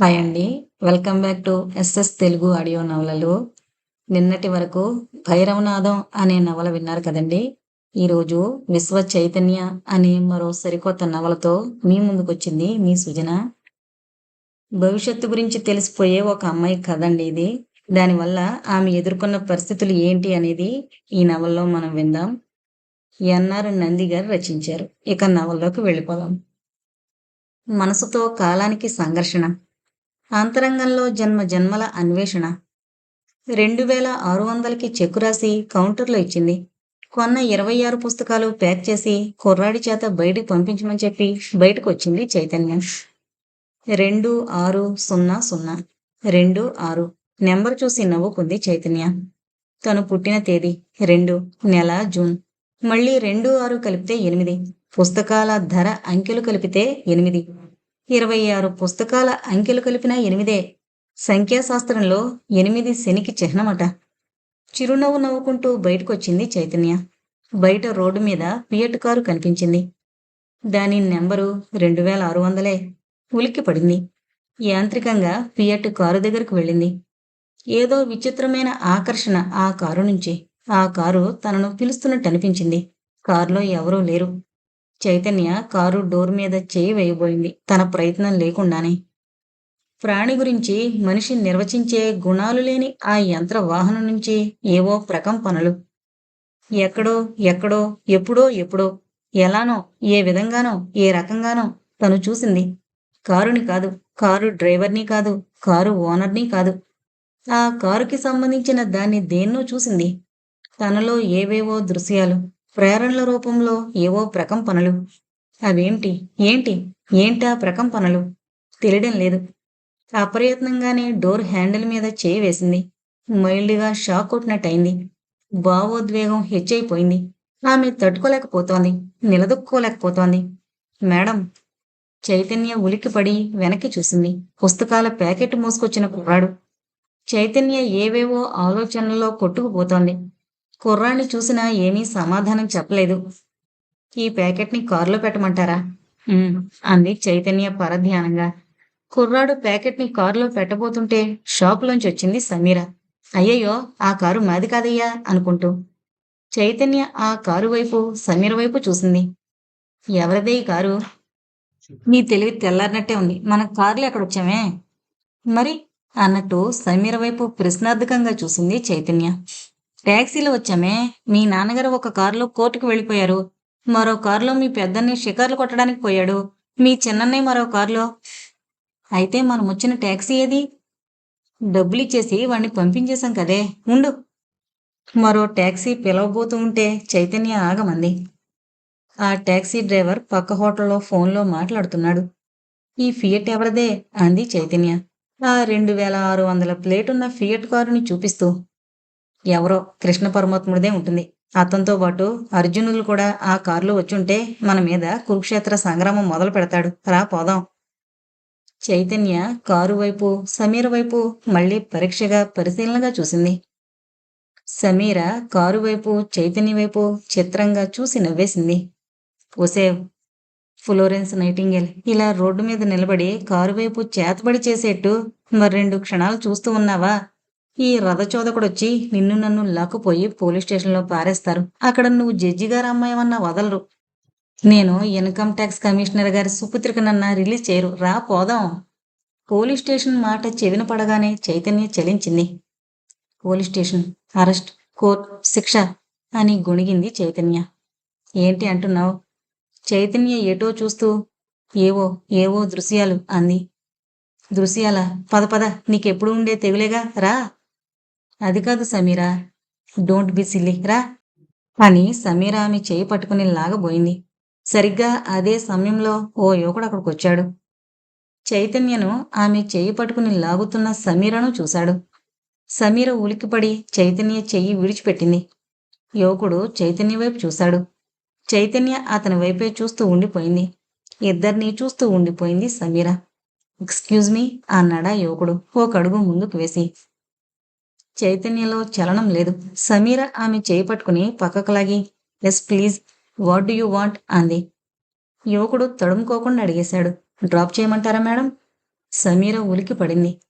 Hi అండి. Welcome back to SS Telugu audio నవలలు. నిన్నటి వరకు భైరవనాథం అనే నవల విన్నారు కదండి. ఈరోజు విశ్వ చైతన్య అనే మరో సరికొత్త నవలతో మీ ముందుకు వచ్చింది మీ సుజన. భవిష్యత్తు గురించి తెలిసిపోయే ఒక అమ్మాయి కదండి ఇది. దానివల్ల ఆమె ఎదుర్కొన్న పరిస్థితులు ఏంటి అనేది ఈ నవల్లో మనం విందాం. ఎన్ఆర్ నంది గారు రచించారు. ఇక నవల్లోకి వెళ్ళిపోదాం. మనసుతో కాలానికి సంఘర్షణ. అంతరంగంలో జన్మ జన్మల అన్వేషణ. రెండు వేల ఆరు వందలకి చెక్కు రాసి కౌంటర్లో ఇచ్చింది. కొన్న ఇరవై ఆరు పుస్తకాలు ప్యాక్ చేసి కుర్రాడి చేత బయటికి పంపించమని చెప్పి బయటకు వచ్చింది చైతన్య. రెండు ఆరు సున్నా సున్నా రెండు ఆరు నెంబర్ చూసి నవ్వుకుంది చైతన్య. తను పుట్టిన తేదీ రెండు నెల జూన్. మళ్ళీ రెండు ఆరు కలిపితే ఎనిమిది పుస్తకాల ధర అంకెలు కలిపితే ఎనిమిది. ఇరవై ఆరు పుస్తకాల అంకెలు కలిపిన ఎనిమిదే సంఖ్యాశాస్త్రంలో ఎనిమిది శనికి చిహ్నమట. చిరునవ్వు నవ్వుకుంటూ బయటకొచ్చింది చైతన్య. బయట రోడ్డు మీద పియట్ కారు కనిపించింది. దాని నెంబరు రెండు వేల ఆరు వందలే. ఉలిక్కి పడింది. యాంత్రికంగా ఫియట్ కారు దగ్గరకు వెళ్ళింది. ఏదో విచిత్రమైన ఆకర్షణ ఆ కారు నుంచి. ఆ కారు తనను పిలుస్తున్నట్టు అనిపించింది. కారులో ఎవరూ లేరు. చైతన్య కారు డోర్ మీద చేయి వేయబోయింది. తన ప్రయత్నం లేకుండానే. ప్రాణి గురించి మనిషి నిర్వచించే గుణాలు లేని ఆ యంత్ర వాహనం నుంచి ఏవో ప్రకంపనలు. ఎక్కడో ఎక్కడో ఎప్పుడో ఎప్పుడో ఎలానో ఏ విధంగానో ఏ రకంగానో తను చూసింది. కారుని కాదు కారు డ్రైవర్ని కాదు కారు ఓనర్ని కాదు. ఆ కారుకి సంబంధించిన దాన్ని దేన్నో చూసింది. తనలో ఏవేవో దృశ్యాలు ప్రేరణల రూపంలో ఏవో ప్రకంపనలు. అవేంటి? ఏంటి? ఏంటా ప్రకంపనలు? తెలియడం లేదు. అప్రయత్నంగానే డోర్ హ్యాండిల్ మీద చేయి వేసింది. మైల్డ్గా షాక్ కొట్టినట్టయింది. భావోద్వేగం హెచ్చైపోయింది. ఆమె తట్టుకోలేకపోతోంది. నిలదొక్కోలేకపోతోంది మేడం చైతన్య ఉలిక్కిపడి వెనక్కి చూసింది. పుస్తకాల ప్యాకెట్ మోసుకొచ్చిన కుర్రాడు. చైతన్య ఏవేవో ఆలోచనల్లో కొట్టుకుపోతోంది. కుర్రాన్ని చూసినా ఏమీ సమాధానం చెప్పలేదు. ఈ ప్యాకెట్ని కారులో పెట్టమంటారా? అంది చైతన్య పరధ్యానంగా. కుర్రాడు ప్యాకెట్ని కారులో పెట్టబోతుంటే షాపులోంచి వచ్చింది సమీర. అయ్యయ్యో ఆ కారు మాది కాదయ్యా అనుకుంటూ. చైతన్య ఆ కారు వైపు సమీర వైపు చూసింది. ఎవరిదే ఈ కారు? నీ తెలివి తెల్లారినట్టే ఉంది. మన కారులో ఎక్కడొచ్చామే? మరి అన్నట్టు సమీర వైపు ప్రశ్నార్థకంగా చూసింది చైతన్య. ట్యాక్సీలో వచ్చామే. మీ నాన్నగారు ఒక కారులో కోర్టుకు వెళ్ళిపోయారు. మరో కారులో మీ పెద్దన్ని షికార్లు కొట్టడానికి పోయాడు. మీ చిన్నన్నయ్య మరో కారులో. అయితే మనం వచ్చిన ట్యాక్సీ ఏది? డబ్బులు ఇచ్చేసి వాడిని పంపించేశాం కదే. ఉండు. మరో ట్యాక్సీ పిలవబోతూ ఉంటే చైతన్య ఆగమంది. ఆ ట్యాక్సీ డ్రైవర్ పక్క హోటల్లో ఫోన్లో మాట్లాడుతున్నాడు. ఈ ఫియట్ ఎవరిదే? అంది చైతన్య. ఆ రెండు వేల ఆరు వందల ప్లేట్ ఉన్న ఫియట్ కారుని చూపిస్తూ. ఎవరో కృష్ణ పరమాత్ముడిదే ఉంటుంది. అతనితో పాటు అర్జునులు కూడా ఆ కారులో వచ్చుంటే మన మీద కురుక్షేత్ర సంగ్రామం మొదలు పెడతాడు. రా పోదాం. చైతన్య కారు వైపు సమీర వైపు మళ్ళీ పరీక్షగా పరిశీలనగా చూసింది. సమీర కారు వైపు చైతన్య వైపు చిత్రంగా చూసి నవ్వేసింది. ఒసేవ్ ఫ్లోరెన్స్ నైటింగేల్ ఇలా రోడ్డు మీద నిలబడి కారు వైపు చేతబడి చేసేట్టు మరి రెండు క్షణాలు చూస్తూ ఉన్నావా? ఈ రథచోదకుడు వచ్చి నిన్ను నన్ను లాక్కుపోయి పోలీస్ స్టేషన్లో పారేస్తారు. అక్కడ నువ్వు జడ్జి గారు అమ్మాయమన్నా వదలరు. నేను ఇన్కమ్ ట్యాక్స్ కమిషనర్ గారి సుపుత్రికనన్నా రిలీజ్ చేయరు. రా పోదాం. పోలీస్ స్టేషన్ మాట చెవిన పడగానే చైతన్య చలించింది. పోలీస్ స్టేషన్ అరెస్ట్ కోర్ట్ శిక్ష అని గొణిగింది చైతన్య. ఏంటి అంటున్నావు? చైతన్య ఏటో చూస్తూ ఏవో ఏవో దృశ్యాలు అంది. దృశ్యాల? పద పద నీకెప్పుడు ఉండే తెగులేగా? రా. అది కాదు సమీరా. డోంట్ బి సిల్లీ రా. అని సమీర ఆమె చేయి పట్టుకుని లాగబోయింది సరిగ్గా అదే సమయంలో ఓ యువకుడు అక్కడికి వచ్చాడు. చైతన్యను ఆమె చేయి పట్టుకుని లాగుతున్న సమీరను చూశాడు. సమీర ఉలిక్కిపడి చైతన్య చెయ్యి విడిచిపెట్టింది. యువకుడు చైతన్య వైపు చూశాడు. చైతన్య అతని వైపే చూస్తూ ఉండిపోయింది. ఇద్దరినీ చూస్తూ ఉండిపోయింది సమీర. ఎక్స్క్యూజ్ మీ అన్నాడా యువకుడు. ఒక అడుగు ముందుకు వేసి. చైతన్యలో చలనం లేదు. సమీర ఆమె చేయి పట్టుకుని పక్కకు లాగి yes please what do you want? అంది. యువకుడు తడుముకోకుండా అడిగేశాడు. డ్రాప్ చేయమంటారా మేడం? సమీర ఉలికి పడింది.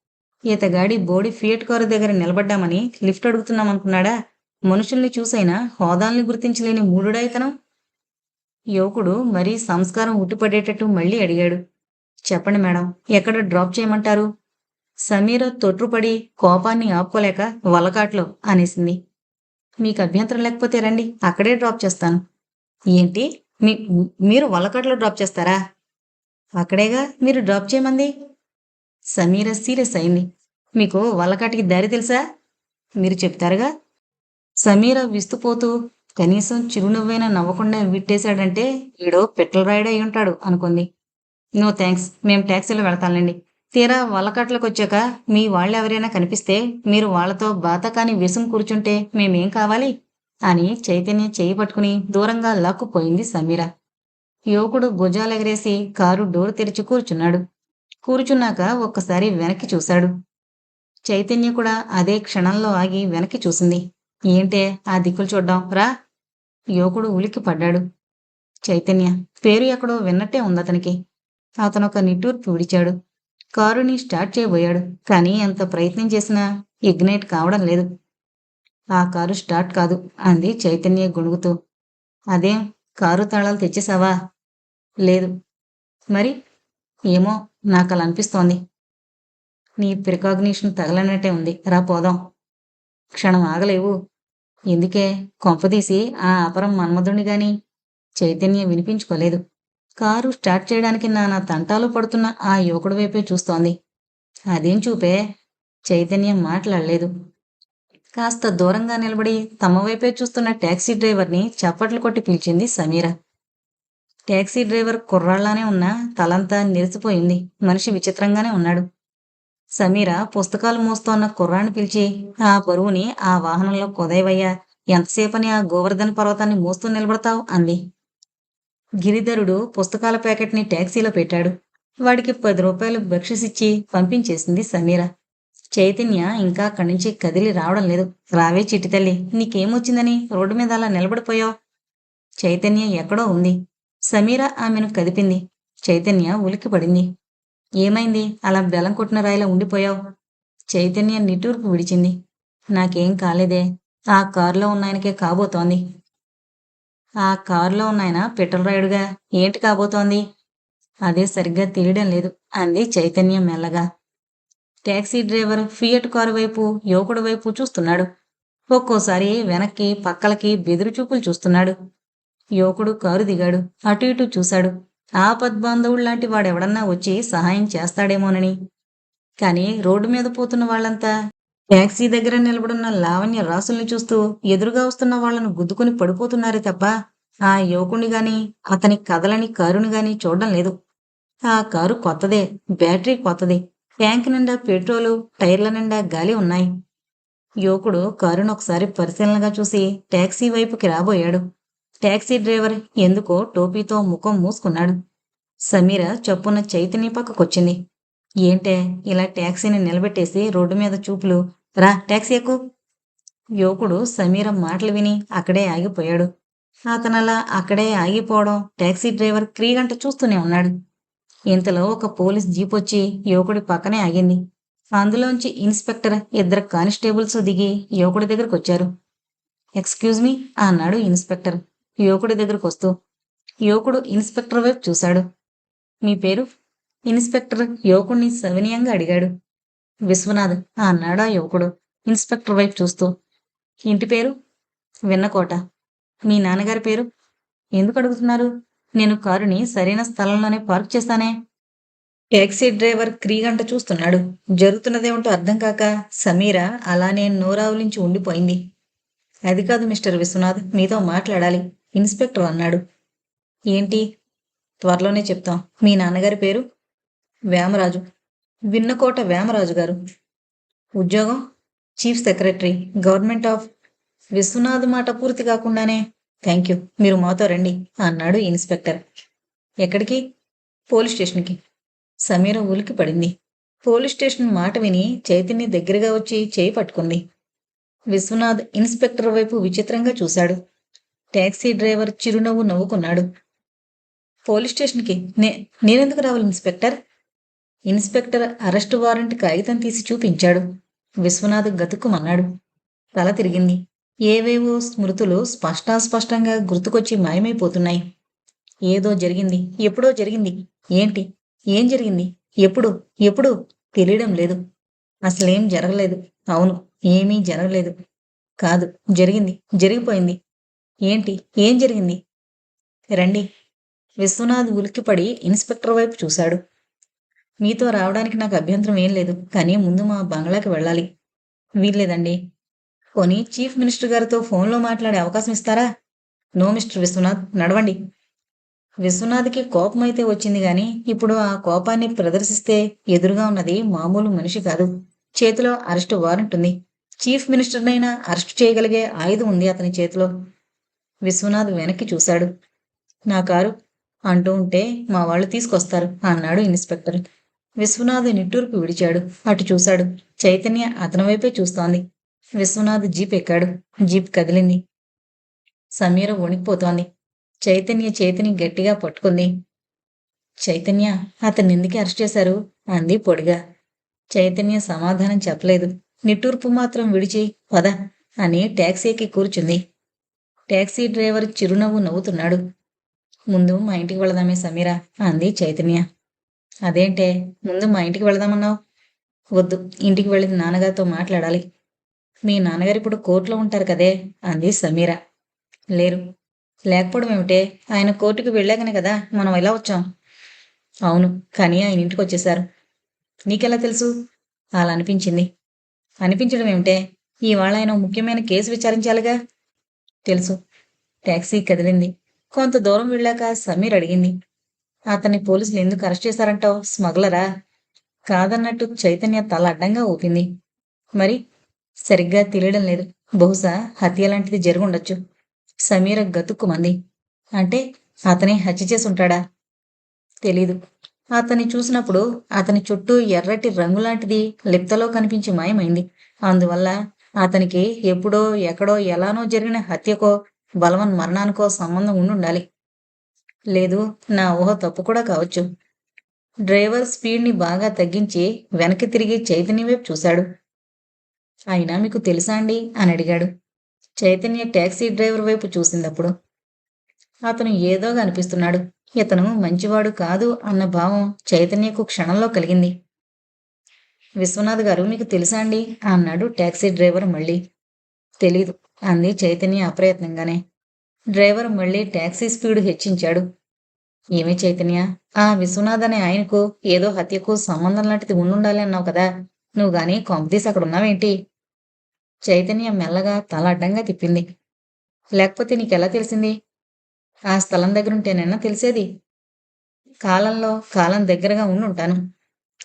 ఈతగాడి బోడి ఫియట్ కారు దగ్గర నిలబడ్డామని లిఫ్ట్ అడుగుతున్నామనుకున్నాడా మనుషుల్ని చూసైనా హోదాల్ని గుర్తించలేని మూడుడా యువకుడు మరీ సంస్కారం ఉట్టిపడేటట్టు మళ్ళీ అడిగాడు. చెప్పండి మేడం ఎక్కడ డ్రాప్ చేయమంటారు? సమీర తొట్రుపడి కోపాన్ని ఆపుకోలేక వలకాట్లో అనేసింది. మీకు అభ్యంతరం లేకపోతే రండి అక్కడే డ్రాప్ చేస్తాను. ఏంటి? మీ మీరు వలకాట్లో డ్రాప్ చేస్తారా? అక్కడేగా మీరు డ్రాప్ చేయమంది. సమీర సీరియస్ అయింది. మీకు వలకాటికి దారి తెలుసా? మీరు చెప్తారుగా? సమీర విస్తుపోతూ కనీసం చిరునవ్వైనా నవ్వకుండా విట్టేశాడంటే ఈడో పెట్రోల్ రాయుడు అయి ఉంటాడు అనుకుంది. నో థ్యాంక్స్ మేము ట్యాక్సీలో వెళతాంలేండి. తీరా వలకట్లకు వచ్చాక మీ వాళ్ళెవరైనా కనిపిస్తే మీరు వాళ్ళతో బాతకాని విసుం కూర్చుంటే మేమేం కావాలి? అని చైతన్య చేయి పట్టుకుని దూరంగా లాక్కుపోయింది సమీర. యువకుడు భుజాలెగరేసి కారు డోర్ తెరిచి కూర్చున్నాడు. కూర్చున్నాక ఒక్కసారి వెనక్కి చూశాడు. చైతన్య కూడా అదే క్షణంలో ఆగి వెనక్కి చూసింది. ఏంటే ఆ దిక్కులు చూడ్డాం? రా! యువకుడు ఉలిక్కి పడ్డాడు. చైతన్య పేరు ఎక్కడో విన్నట్టే ఉంది అతనికి అతనొక నిట్టూర్పు విడిచాడు. కారుని స్టార్ట్ చేయబోయాడు. కానీ ఎంత ప్రయత్నం చేసినా ఇగ్నైట్ కావడం లేదు. ఆ కారు స్టార్ట్ కాదు అంది చైతన్య గొణుగుతూ. అదేం కారు తాళాలు తెచ్చేసావా లేదు. మరి? ఏమో నాకు అలా అనిపిస్తోంది. నీ ప్రికాగ్నిషన్ తగలనట్టే ఉంది. రా పోదాం. క్షణం ఆగలేవు. ఎందుకే? కొంపదీసి ఆ అపరం మన్మధుణ్ణి గాని చైతన్య వినిపించుకోలేదు. కారు స్టార్ట్ చేయడానికి నానా తంటాలు పడుతున్న ఆ యువకుడి వైపే చూస్తోంది. అదేం చూపే? చైతన్యం మాట్లాడలేదు. కాస్త దూరంగా నిలబడి తమ వైపే చూస్తున్న టాక్సీ డ్రైవర్ని చప్పట్లు కొట్టి పిలిచింది సమీర. ట్యాక్సీ డ్రైవర్ కుర్రాళ్ళానే ఉన్నా తలంతా నిరిసిపోయింది. మనిషి విచిత్రంగానే ఉన్నాడు. సమీర పుస్తకాలు మోస్తోన్న కుర్రాన్ని పిలిచి ఆ బరువుని ఆ వాహనంలో కొదయవయ్యా ఎంతసేపని ఆ గోవర్ధన పర్వతాన్ని మోస్తూ నిలబడతావు? అంది. గిరిధరుడు పుస్తకాల ప్యాకెట్ని ట్యాక్సీలో పెట్టాడు. వాడికి పది రూపాయలు బక్షిసిచ్చి పంపించేసింది సమీర. చైతన్య ఇంకా అక్కడి నుంచి కదిలి రావడం లేదు. రావే చిట్టి తల్లి నీకేమొచ్చిందని రోడ్డు మీద అలా నిలబడిపోయావు? చైతన్య ఎక్కడో ఉంది. సమీర ఆమెను కదిపింది. చైతన్య ఉలిక్కి పడింది ఏమైంది? అలా బెలం కొట్టిన రాయిలా ఉండిపోయావు? చైతన్య నిట్టూర్పు విడిచింది. నాకేం కాలేదే. ఆ కారులో ఉన్నాయనకే కాబోతోంది. ఆ కారులో ఉన్నాయన? పెట్రోల్ రాయుడుగా. ఏంటి కాబోతోంది? అదే సరిగ్గా తెలియడం లేదు. అంది చైతన్యం మెల్లగా. ట్యాక్సీ డ్రైవర్ ఫియట్ కారు వైపు యువకుడి వైపు చూస్తున్నాడు. ఒక్కోసారి వెనక్కి పక్కలకి బెదురు చూపులు చూస్తున్నాడు. యువకుడు కారు దిగాడు. అటు ఇటు చూశాడు. ఆపద్బాంధవుడు లాంటి వాడెవడన్నా వచ్చి సహాయం చేస్తాడేమోనని. కానీ రోడ్డు మీద పోతున్న వాళ్ళంతా ట్యాక్సీ దగ్గర నిలబడున్న లావణ్య రాసుల్ని చూస్తూ ఎదురుగా వస్తున్న వాళ్ళను గుద్దుకుని పడిపోతున్నారే తప్ప? ఆ యువకుని గాని అతని కదలని కారుని గాని చూడడం లేదు. ఆ కారు కొత్తదే బ్యాటరీ కొత్తది. ట్యాంక్ నిండా పెట్రోలు టైర్ల నిండా గాలి ఉన్నాయి. యువకుడు కారును ఒకసారి పరిశీలనగా చూసి ట్యాక్సీ వైపుకి రాబోయాడు. ట్యాక్సీ డ్రైవర్ ఎందుకో టోపీతో ముఖం మూసుకున్నాడు. సమీర చప్పున చైతన్య పక్కకొచ్చింది. ఏంటే ఇలా ట్యాక్సీని నిలబెట్టేసి రోడ్డు మీద చూపులు రా ట్యాక్సీ ఎక్కు. యువకుడు సమీర మాటలు విని అక్కడే ఆగిపోయాడు. అతనలా అక్కడే ఆగిపోవడం ట్యాక్సీ డ్రైవర్ క్రీగంట చూస్తూనే ఉన్నాడు. ఇంతలో ఒక పోలీస్ జీప్ వచ్చి యువకుడి పక్కనే ఆగింది. అందులోంచి ఇన్స్పెక్టర్ ఇద్దరు కానిస్టేబుల్స్ దిగి యువకుడి దగ్గరకు వచ్చారు. ఎక్స్క్యూజ్ మీ అన్నాడు ఇన్స్పెక్టర్. యువకుడి దగ్గరకు వస్తూ యువకుడు ఇన్స్పెక్టర్ వైపు చూశాడు. మీ పేరు? ఇన్స్పెక్టర్ యువకుడిని సవినీయంగా అడిగాడు. విశ్వనాథ్ అన్నాడు ఆ యువకుడు. ఇన్స్పెక్టర్ వైపు చూస్తూ ఇంటి పేరు? విన్నకోట మీ నాన్నగారి పేరు? ఎందుకు అడుగుతున్నారు? నేను కారుని సరైన స్థలంలోనే పార్క్ చేశానే ట్యాక్సీ డ్రైవర్ క్రీగంట చూస్తున్నాడు. జరుగుతున్నదేమిటో అర్థం కాక సమీర అలానే నోరావులించి ఉండిపోయింది. అది కాదు మిస్టర్ విశ్వనాథ్ మీతో మాట్లాడాలి ఇన్స్పెక్టర్ అన్నాడు. ఏంటి? త్వరలోనే చెప్తాం. మీ నాన్నగారి పేరు? వేమరాజు. విన్నకోట వేమరాజు గారు ఉద్యోగం chief secretary government of Viswanath మాట పూర్తి కాకుండానే థ్యాంక్ యూ మీరు మాతో రండి అన్నాడు ఇన్స్పెక్టర్. ఎక్కడికి? పోలీస్ స్టేషన్కి. సమీర ఉలికి పడింది. పోలీస్ స్టేషన్ మాట విని చైతన్య దగ్గరగా వచ్చి చేయి పట్టుకుంది. విశ్వనాథ్ ఇన్స్పెక్టర్ వైపు విచిత్రంగా చూశాడు. ట్యాక్సీ డ్రైవర్ చిరునవ్వు నవ్వుకున్నాడు. పోలీస్ స్టేషన్కి నే నేనెందుకు రావాలి ఇన్స్పెక్టర్? ఇన్స్పెక్టర్ అరెస్టు వారెంట్ కాగితం తీసి చూపించాడు. విశ్వనాథ్ గతుక్కుమన్నాడు. తల తిరిగింది. ఏవేవో స్మృతులు స్పష్టాస్పష్టంగా గుర్తుకొచ్చి మాయమైపోతున్నాయి. ఏదో జరిగింది. ఎప్పుడో జరిగింది. ఏంటి? ఏం జరిగింది? ఎప్పుడు? ఎప్పుడు? తెలియడం లేదు. అసలేం జరగలేదు. అవును ఏమీ జరగలేదు. కాదు జరిగింది. జరిగిపోయింది. ఏంటి? ఏం జరిగింది? రండి. విశ్వనాథ్ ఉలిక్కిపడి ఇన్స్పెక్టర్ వైపు చూశాడు. మీతో రావడానికి నాకు అభ్యంతరం ఏం లేదు కానీ ముందు మా బంగ్లాకి వెళ్ళాలి. వీల్లేదండి. పోనీ చీఫ్ మినిస్టర్ గారితో ఫోన్లో మాట్లాడే అవకాశం ఇస్తారా? నో మిస్టర్ విశ్వనాథ్ నడవండి. విశ్వనాథ్కి కోపం అయితే వచ్చింది గాని ఇప్పుడు ఆ కోపాన్ని ప్రదర్శిస్తే ఎదురుగా ఉన్నది మామూలు మనిషి కాదు. చేతిలో అరెస్టు వారెంట్ ఉంది. చీఫ్ మినిస్టర్నైనా అరెస్ట్ చేయగలిగే ఆయుధం ఉంది అతని చేతిలో. విశ్వనాథ్ వెనక్కి చూశాడు. నా కారు అంటూ ఉంటే మా వాళ్ళు తీసుకొస్తారు అన్నాడు ఇన్స్పెక్టర్. విశ్వనాథ్ నిట్టూర్పు విడిచాడు. అటు చూశాడు. చైతన్య అతని వైపే చూస్తోంది. విశ్వనాథ్ జీప్ ఎక్కాడు. జీప్ కదిలింది. సమీర వణికిపోతోంది. చైతన్య చేతిని గట్టిగా పట్టుకుంది. చైతన్య అతన్ని ఎందుకు అరెస్ట్ చేశారు? అంది పొడిగా. చైతన్య సమాధానం చెప్పలేదు. నిట్టూర్పు మాత్రం విడిచి పద అని ట్యాక్సీకి కూర్చుంది. ట్యాక్సీ డ్రైవర్ చిరునవ్వు నవ్వుతున్నాడు. ముందు మా ఇంటికి వెళదామే సమీరా అంది చైతన్య. అదేంటే ముందు మా ఇంటికి వెళదామన్నావు. వద్దు ఇంటికి వెళ్ళి నాన్నగారితో మాట్లాడాలి. మీ నాన్నగారు ఇప్పుడు కోర్టులో ఉంటారు కదే అంది సమీర. లేరు. లేకపోవడం ఏమిటే ఆయన కోర్టుకు వెళ్ళాకనే కదా మనం ఎలా వచ్చాం? అవును కానీ ఆయన ఇంటికి వచ్చేశారు. నీకెలా తెలుసు? అలా అనిపించింది. అనిపించడం ఏమిటే ఇవాళ ఆయన ముఖ్యమైన కేసు విచారించాలిగా? తెలుసు. ట్యాక్సీ కదిలింది. కొంత దూరం వెళ్ళాక సమీర్ అడిగింది. అతన్ని పోలీసులు ఎందుకు అరెస్ట్ చేశారంటావు? స్మగ్లరా? కాదన్నట్టు చైతన్య తల అడ్డంగా ఊపింది. మరి? సరిగ్గా తెలియడం లేదు. బహుశా హత్య లాంటిది జరుగుండొచ్చు. సమీర గతుక్కుమంది. అంటే అతనే హత్య చేసి ఉంటాడా తెలీదు. అతన్ని చూసినప్పుడు అతని చుట్టూ ఎర్రటి రంగు లాంటిది లిప్తలో కనిపించి మాయమైంది. అందువల్ల అతనికి ఎప్పుడో ఎక్కడో ఎలానో జరిగిన హత్యకో బలవన్ మరణానికో సంబంధం ఉండుండాలి. లేదు నా ఊహ తప్పు కూడా కావచ్చు. డ్రైవర్ స్పీడ్ని బాగా తగ్గించి వెనక్కి తిరిగి చైతన్య వైపు చూశాడు. అయినా మీకు తెలుసా అండి? అని అడిగాడు. చైతన్య ట్యాక్సీ డ్రైవర్ వైపు చూసిందప్పుడు. అతను ఏదోగా అనిపిస్తున్నాడు. ఇతను మంచివాడు కాదు అన్న భావం చైతన్యకు క్షణంలో కలిగింది. విశ్వనాథ్ గారు మీకు తెలుసా అండి? అన్నాడు ట్యాక్సీ డ్రైవర్ మళ్ళీ. తెలీదు అంది చైతన్య అప్రయత్నంగానే. డ్రైవర్ మళ్ళీ ట్యాక్సీ స్పీడ్ హెచ్చించాడు. ఏమి చైతన్య? ఆ విశ్వనాథ్ అనే ఆయనకు ఏదో హత్యకు సంబంధం లాంటిది ఉండుండాలి అన్నావు కదా. నువ్వు గాని కొంపదీసి అక్కడ ఉన్నావేంటి? చైతన్య మెల్లగా తల అడ్డంగా తిప్పింది. లేకపోతే నీకెలా తెలిసింది? ఆ స్థలం దగ్గరుంటేనైనా తెలిసేది. కాలంలో కాలం దగ్గరగా ఉండుంటాను.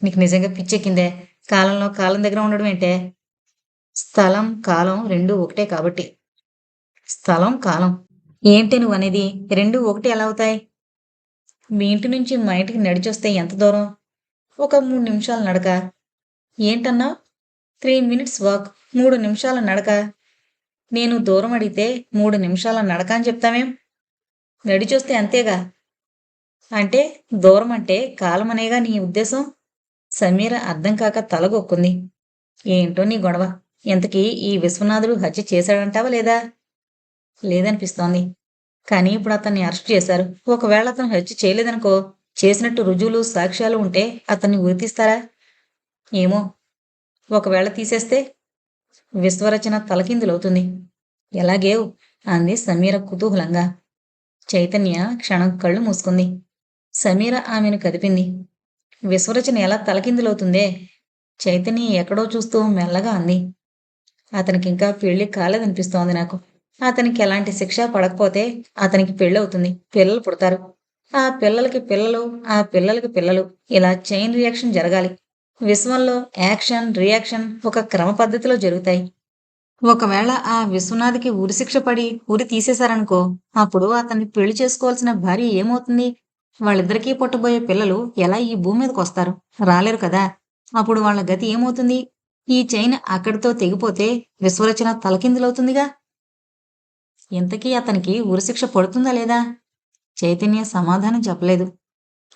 నీకు నిజంగా పిచ్చెక్కిందే. కాలంలో కాలం దగ్గర ఉండడం ఏంటే? స్థలం కాలం రెండు ఒకటే కాబట్టి. స్థలం కాలం. ఏంటి నువ్వు అనేది రెండు ఒకటి ఎలా అవుతాయి? మీ ఇంటి నుంచి మా ఇంటికి నడిచొస్తే ఎంత దూరం? ఒక మూడు నిమిషాల నడక. ఏంటన్నా? Three minutes walk. మూడు నిమిషాల నడక. నేను దూరం అడిగితే మూడు నిమిషాల నడక అని చెప్తామేం నడిచొస్తే అంతేగా? అంటే దూరం అంటే కాలం అనేగా నీ ఉద్దేశం? సమీర అర్థం కాక తలగొక్కుంది ఏంటో నీ గొడవ? ఇంతకీ ఈ విశ్వనాథుడు హత్య చేశాడంటావా లేదా? లేదనిపిస్తోంది. కానీ ఇప్పుడు అతన్ని అరెస్ట్ చేశారు. ఒకవేళ అతను హత్య చేయలేదనుకో చేసినట్టు రుజువులు సాక్ష్యాలు ఉంటే అతన్ని ఉరితీస్తారా ఏమో. ఒకవేళ తీసేస్తే విశ్వరచన తలకిందులవుతుంది. ఎలాగేవ్? అంది సమీర కుతూహలంగా. చైతన్య క్షణం కళ్ళు మూసుకుంది. సమీర ఆమెను కదిపింది. విశ్వరచన ఎలా తలకిందులవుతుందే? చైతన్య ఎక్కడో చూస్తూ మెల్లగా అంది. అతనికింకా పెళ్ళి కాలేదనిపిస్తోంది నాకు. అతనికి ఎలాంటి శిక్ష పడకపోతే అతనికి పెళ్ళవుతుంది. పిల్లలు పుడతారు. ఆ పిల్లలకి పిల్లలు ఆ పిల్లలకి పిల్లలు. ఇలా చైన్ రియాక్షన్ జరగాలి. విశ్వంలో యాక్షన్ రియాక్షన్ ఒక క్రమ పద్ధతిలో జరుగుతాయి. ఒకవేళ ఆ విశ్వనాథ్కి ఉరిశిక్ష పడి ఉరి తీసేశారనుకో అప్పుడు అతన్ని పెళ్ళి చేసుకోవాల్సిన భార్య ఏమవుతుంది? వాళ్ళిద్దరికీ పుట్టబోయే పిల్లలు ఎలా ఈ భూమి మీదకి వస్తారు? రాలేరు కదా. అప్పుడు వాళ్ళ గతి ఏమవుతుంది? ఈ చైన్ అక్కడితో తెగిపోతే విశ్వరచన తలకిందులవుతుందిగా. ఇంతకీ అతనికి ఉరిశిక్ష పడుతుందా లేదా? చైతన్య సమాధానం చెప్పలేదు.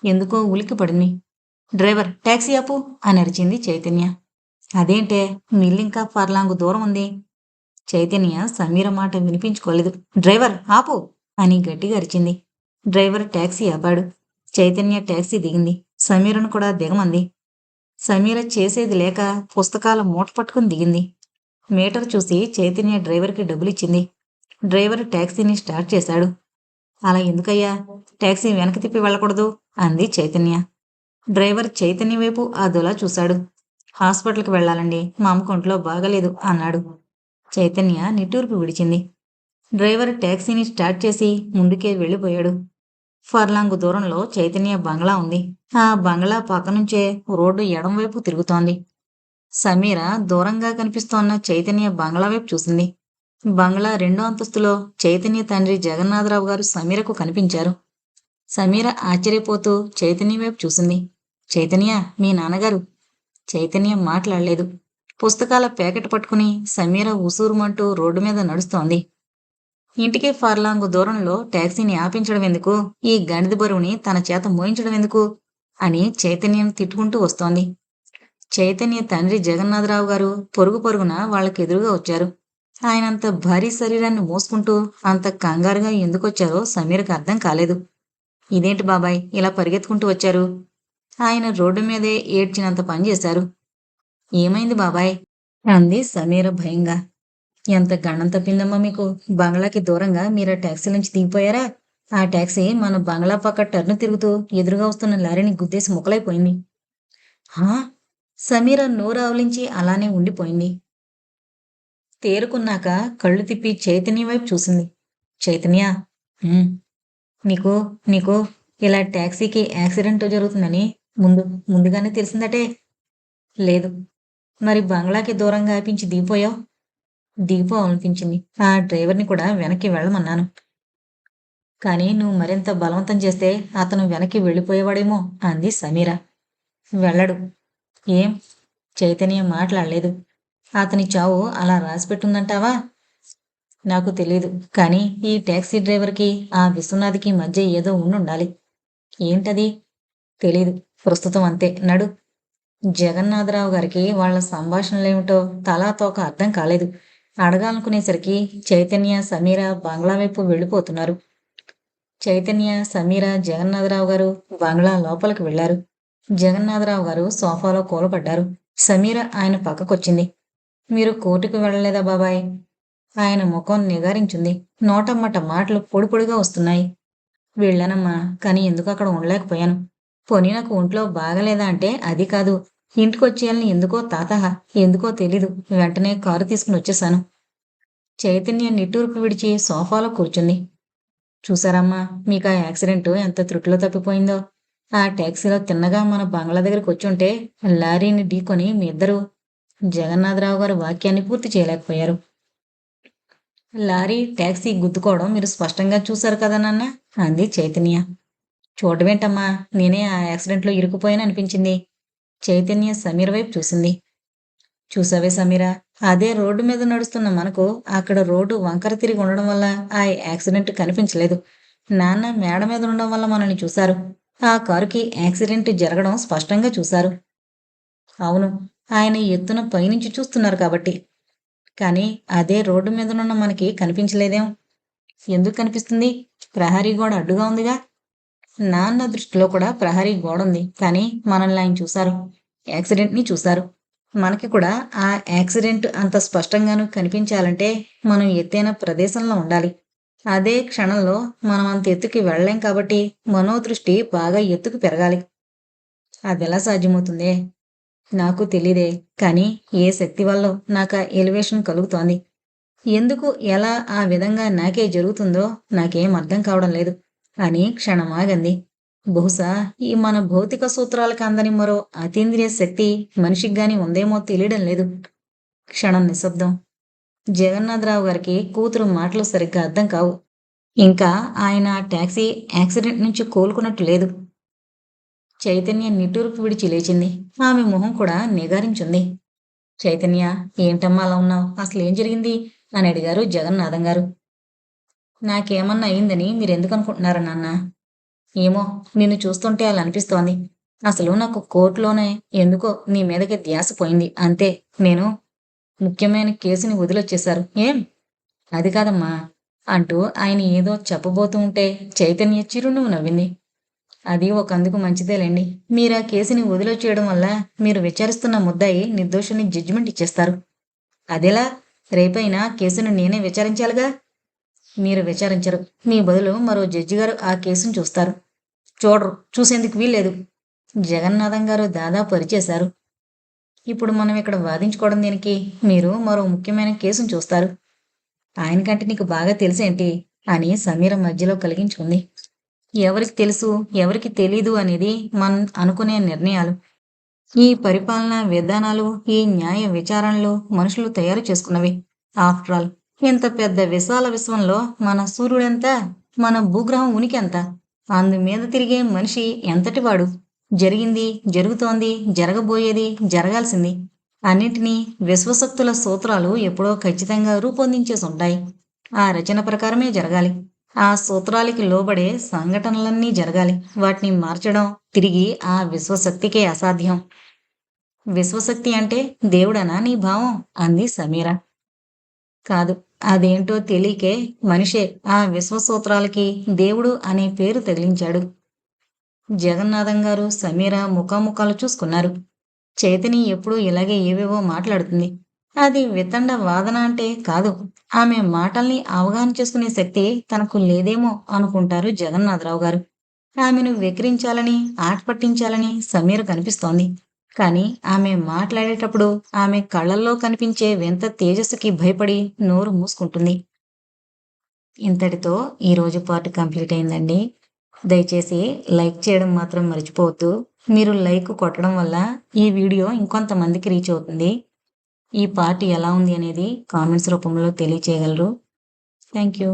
ఎందుకో ఉలికి పడింది. డ్రైవర్ ట్యాక్సీ ఆపు అని అరిచింది చైతన్య. అదేంటే మిల్లింకా పర్లాంగు దూరం ఉంది. చైతన్య సమీర మాట వినిపించుకోలేదు. డ్రైవర్ ఆపు అని గట్టిగా అరిచింది. డ్రైవర్ ట్యాక్సీ ఆపాడు. చైతన్య ట్యాక్సీ దిగింది. సమీరను కూడా దిగమంది. సమీర చేసేది లేక పుస్తకాల మూట పట్టుకుని దిగింది. మీటర్ చూసి చైతన్య డ్రైవర్కి డబ్బులిచ్చింది. డ్రైవర్ ట్యాక్సీని స్టార్ట్ చేశాడు. అలా ఎందుకయ్యా? ట్యాక్సీ వెనక్కి తిప్పి వెళ్ళకూడదు అంది చైతన్య. డ్రైవర్ చైతన్య వైపు అదోలా చూశాడు. హాస్పిటల్కి వెళ్ళాలండి. మా అమ్మకు ఒంట్లో బాగలేదు అన్నాడు. చైతన్య నిట్టూర్పు విడిచింది. డ్రైవర్ ట్యాక్సీని స్టార్ట్ చేసి ముందుకే వెళ్ళిపోయాడు. ఫర్లాంగ్ దూరంలో చైతన్య బంగ్లా ఉంది. ఆ బంగ్లా పక్క నుంచే రోడ్డు ఎడం వైపు తిరుగుతోంది. సమీర దూరంగా కనిపిస్తోన్న చైతన్య బంగ్లా వైపు చూసింది. బంగ్లా రెండో అంతస్తులో చైతన్య తండ్రి జగన్నాథరావు గారు సమీరకు కనిపించారు. సమీర ఆశ్చర్యపోతూ చైతన్య వైపు చూసింది. చైతన్య మీ నాన్నగారు. చైతన్య మాట్లాడలేదు. పుస్తకాల ప్యాకెట్ పట్టుకుని సమీర ఉసూరుమంటూ రోడ్డు మీద నడుస్తోంది. ఇంటికి ఫార్లాంగ్ దూరంలో ట్యాక్సీని ఆపించడం ఎందుకు? ఈ గణిత బరువుని తన చేత మోయించడం ఎందుకు? అని చైతన్యం తిట్టుకుంటూ వస్తోంది. చైతన్య తండ్రి జగన్నాథరావు గారు పొరుగు పొరుగున వాళ్ళకి ఎదురుగా వచ్చారు. ఆయన అంత భారీ శరీరాన్ని మోసుకుంటూ అంత కంగారుగా ఎందుకొచ్చారో సమీర్కి అర్థం కాలేదు. ఇదేంటి బాబాయ్ ఇలా పరిగెత్తుకుంటూ వచ్చారు? ఆయన రోడ్డు మీదే ఏడ్చినంత పని చేశారు. ఏమైంది బాబాయ్? అంది సమీర భయంగా. ఎంత గణం తప్పిందమ్మా మీకు? బంగ్లాకి దూరంగా మీరు ఆ ట్యాక్సీ నుంచి దిగిపోయారా? ఆ ట్యాక్సీ మన బంగ్లా పక్క టర్న్ తిరుగుతూ ఎదురుగా వస్తున్న లారీని గుద్దేసి ముక్కలైపోయింది. హా? సమీర నోరు ఆవలించి అలానే ఉండిపోయింది. తేరుకున్నాక కళ్ళు తిప్పి చైతన్య వైపు చూసింది. చైతన్య నీకు నీకు ఇలా ట్యాక్సీకి యాక్సిడెంట్ జరుగుతుందని ముందు ముందుగానే తెలిసిందటే. లేదు. మరి బంగ్లాకి దూరంగా ఆపించి దిగిపోయావు అనిపించింది. ఆ డ్రైవర్ని కూడా వెనక్కి వెళ్ళమన్నాను. కానీ నువ్వు మరింత బలవంతం చేస్తే అతను వెనక్కి వెళ్ళిపోయేవాడేమో అంది సమీర. వెళ్ళడు. ఏం? చైతన్య మాట్లాడలేదు. అతని చావు అలా రాసిపెట్టుందంటావా నాకు తెలియదు కానీ ఈ ట్యాక్సీ డ్రైవర్కి ఆ విశ్వనాథ్కి మధ్య ఏదో ఉండుండాలి. ఏంటది? తెలీదు. ప్రస్తుతం అంతే. నడు. జగన్నాథరావు గారికి వాళ్ళ సంభాషణలేమిటో తలా తోక అర్థం కాలేదు. అడగాలనుకునేసరికి చైతన్య సమీర బంగ్లా వైపు వెళ్ళిపోతున్నారు. చైతన్య సమీర జగన్నాథరావు గారు బంగ్లా లోపలికి వెళ్ళారు జగన్నాథరావు గారు సోఫాలో కూలపడ్డారు సమీర ఆయన పక్కకొచ్చింది. మీరు కోర్టుకు వెళ్ళలేదా బాబాయ్? ఆయన ముఖం నిగారించింది. నోటమ్మట మాటలు పొడి పొడిగా వస్తున్నాయి. వెళ్ళానమ్మా కానీ ఎందుకు అక్కడ ఉండలేకపోయాను? పోనీ నాకు ఒంట్లో బాగలేదా అంటే అది కాదు. ఇంటికొచ్చేయాలని ఎందుకో తాతహ ఎందుకో తెలీదు. వెంటనే కారు తీసుకుని వచ్చేశాను. చైతన్య నిట్టూర్పు విడిచి సోఫాలో కూర్చుంది. చూసారమ్మా మీకు ఆ యాక్సిడెంట్ ఎంత త్రుటిలో తప్పిపోయిందో. ఆ ట్యాక్సీలో తిన్నగా మన బంగ్లా దగ్గరికి వచ్చుంటే లారీని ఢీకొని మీ ఇద్దరు జగన్నాథరావు గారు వాక్యాన్ని పూర్తి చేయలేకపోయారు. లారీ ట్యాక్సీ గుద్దుకోవడం మీరు స్పష్టంగా చూశారు కదా నాన్న? అంది చైతన్య. చూడవేంటమ్మా నేనే ఆ యాక్సిడెంట్లో ఇరుకుపోయాను అనిపించింది. చైతన్య సమీర వైపు చూసింది. చూసావే సమీర? అదే రోడ్డు మీద నడుస్తున్న మనకు అక్కడ రోడ్డు వంకర తిరిగి ఉండడం వల్ల ఆ యాక్సిడెంట్ కనిపించలేదు. నాన్న మేడ మీద ఉండడం వల్ల మనల్ని చూశారు. ఆ కారుకి యాక్సిడెంట్ జరగడం స్పష్టంగా చూశారు. అవును ఆయన ఎత్తున పైనుంచి చూస్తున్నారు కాబట్టి. కానీ అదే రోడ్డు మీదనున్న మనకి కనిపించలేదేం? ఎందుకు కనిపిస్తుంది? ప్రహరీ గోడ అడ్డుగా ఉందిగా? నాన్న దృష్టిలో కూడా ప్రహరీ గోడ ఉంది. కానీ మనల్ని ఆయన చూశారు. యాక్సిడెంట్ని చూశారు. మనకి కూడా ఆ యాక్సిడెంట్ అంత స్పష్టంగాను కనిపించాలంటే మనం ఎత్తైన ప్రదేశంలో ఉండాలి. అదే క్షణంలో మనం అంత ఎత్తుకి వెళ్ళలేం కాబట్టి మనోదృష్టి బాగా ఎత్తుకు పెరగాలి. అది ఎలా సాధ్యమవుతుందే? నాకు తెలీదే కానీ ఏ శక్తి వల్ల నాకు ఆ ఎలివేషన్ కలుగుతోంది? ఎందుకు ఎలా ఆ విధంగా నాకే జరుగుతుందో నాకేం అర్థం కావడం లేదు అని క్షణమాగంది. బహుశా ఈ మన భౌతిక సూత్రాలకు అందని మరో అతీంద్రియ శక్తి మనిషికి గాని ఉందేమో తెలియడం లేదు. క్షణం నిశ్శబ్దం. జగన్నాథరావు గారికి కూతురు మాటలు సరిగ్గా అర్థం కావు. ఇంకా ఆయన ట్యాక్సీ టాక్సీ యాక్సిడెంట్ నుంచి కోలుకున్నట్టు లేదు. చైతన్య నిట్టూరుకు విడిచి లేచింది. ఆమె మొహం కూడా నిగారించుంది. చైతన్య ఏంటమ్మా అలా ఉన్నావు? అసలు ఏం జరిగింది? అని అడిగారు జగన్నాథం గారు. నాకేమన్నా అయిందని మీరెందుకు అనుకుంటున్నారా నాన్న? ఏమో నిన్ను చూస్తుంటే అలా అనిపిస్తోంది. అసలు నాకు కోర్టులోనే ఎందుకో నీ మీదకి ధ్యాస పోయింది. అంతే నేను ముఖ్యమైన కేసుని వదిలొచ్చేశారు. ఏం? అది కాదమ్మా. అంటూ ఆయన ఏదో చెప్పబోతూ ఉంటే చైతన్య చిరునవ్వు నవ్వింది. అది ఒకందుకు మంచిదేలేండి. మీరు ఆ కేసుని వదిలొచ్చేయడం వల్ల మీరు విచారిస్తున్న ముద్దాయి నిర్దోషుని జడ్జిమెంట్ ఇచ్చేస్తారు. అదేలా రేపైనా కేసును నేనే విచారించాలిగా? మీరు విచారించరు. మీ బదులు మరో జడ్జి గారు ఆ కేసును చూస్తారు. చూడరు. చూసేందుకు వీల్లేదు. జగన్నాథం గారు దాదాపు పరిచేశారు ఇప్పుడు మనం ఇక్కడ వాదించుకోవడం దీనికి? మీరు మరో ముఖ్యమైన కేసును చూస్తారు. ఆయనకంటే నీకు బాగా తెలిసేంటి? అని సమీర మధ్యలో కలిగించుకుంది. ఎవరికి తెలుసు ఎవరికి తెలీదు అనేది మనం అనుకునే నిర్ణయాలు. ఈ పరిపాలన విధానాలు ఈ న్యాయ విచారణలు మనుషులు తయారు చేసుకున్నవి. ఆఫ్టర్ ఆల్ ఇంత పెద్ద విశాల విశ్వంలో మన సూర్యుడెంత మన భూగ్రహం ఉనికి ఎంత అందు మీద తిరిగే మనిషి ఎంతటివాడు జరిగింది జరుగుతోంది జరగబోయేది జరగాల్సింది. అన్నింటినీ విశ్వశక్తుల సూత్రాలు ఎప్పుడో ఖచ్చితంగా రూపొందించేసి ఉంటాయి ఆ రచన ప్రకారమే జరగాలి. ఆ సూత్రాలకి లోబడే సంఘటనలన్నీ జరగాలి. వాటిని మార్చడం తిరిగి ఆ విశ్వశక్తికే అసాధ్యం. విశ్వశక్తి అంటే దేవుడనా నీ భావం? అంది సమీర. కాదు అదేంటో తెలియకే మనిషే ఆ విశ్వసూత్రాలకి దేవుడు అనే పేరు తగిలించాడు. జగన్నాథం గారు సమీర ముఖాముఖాలు చూసుకున్నారు. చైతని ఎప్పుడూ ఇలాగే ఏవేవో మాట్లాడుతుంది. అది వితండ వాదన అంటే కాదు. ఆమె మాటల్ని అవగాహన చేసుకునే శక్తి తనకు లేదేమో అనుకుంటారు జగన్నాథరావు గారు. ఆమెను వెక్కిరించాలని ఆట పట్టించాలని సమీర కనిపిస్తోంది. కానీ ఆమె మాట్లాడేటప్పుడు ఆమె కళ్ళల్లో కనిపించే వింత తేజస్సుకి భయపడి నోరు మూసుకుంటుంది. ఇంతటితో ఈరోజు పాటు కంప్లీట్ అయిందండి. దయచేసి లైక్ చేయడం మాత్రం మర్చిపోవద్దు. మీరు లైక్ కొట్టడం వల్ల ఈ వీడియో ఇంకొంతమందికి రీచ్ అవుతుంది. ఈ పార్ట్ ఎలా ఉంది అనేది కామెంట్స్ రూపంలో తెలియచేయగలరు. Thank you.